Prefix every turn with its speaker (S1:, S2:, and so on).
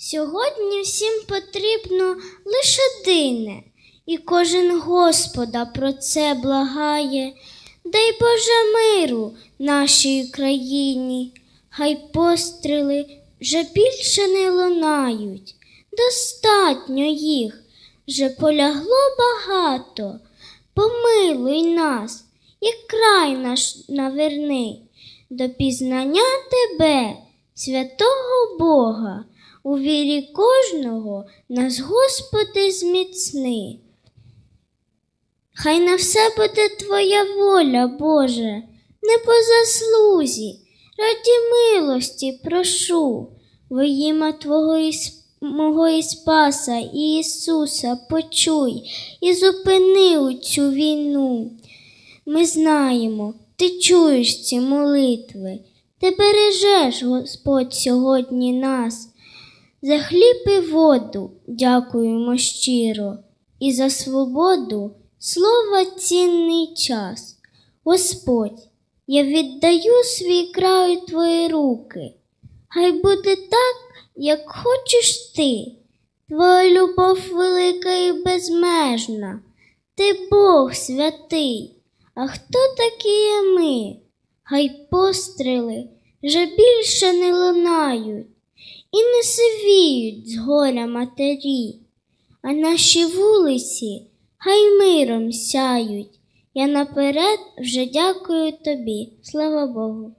S1: Сьогодні всім потрібно лише дине, і кожен Господа про це благає. Дай Боже миру нашій країні, хай постріли вже більше не лунають. Достатньо їх, вже полягло багато. Помилуй нас, і край наш наверни, до пізнання Тебе, святого Бога, у вірі кожного нас, Господи, зміцни. Хай на все буде Твоя воля, Боже, не по заслузі, раді милості прошу, во ім'я Твого Іс... мого і Спаса і Ісуса почуй і зупини у цю війну. Ми знаємо, ти чуєш ці молитви, ти бережеш, Господь, сьогодні нас. За хліб і воду дякуємо щиро, і за свободу слова цінний час. Господь, я віддаю свій край у твої руки. Хай буде так, як хочеш ти. Твоя любов велика і безмежна. Ти Бог святий. А хто такі є ми? Хай постріли вже більше не лунають і не сивіють з горя матері, а наші вулиці хай миром сяють. Я наперед вже дякую тобі, слава Богу.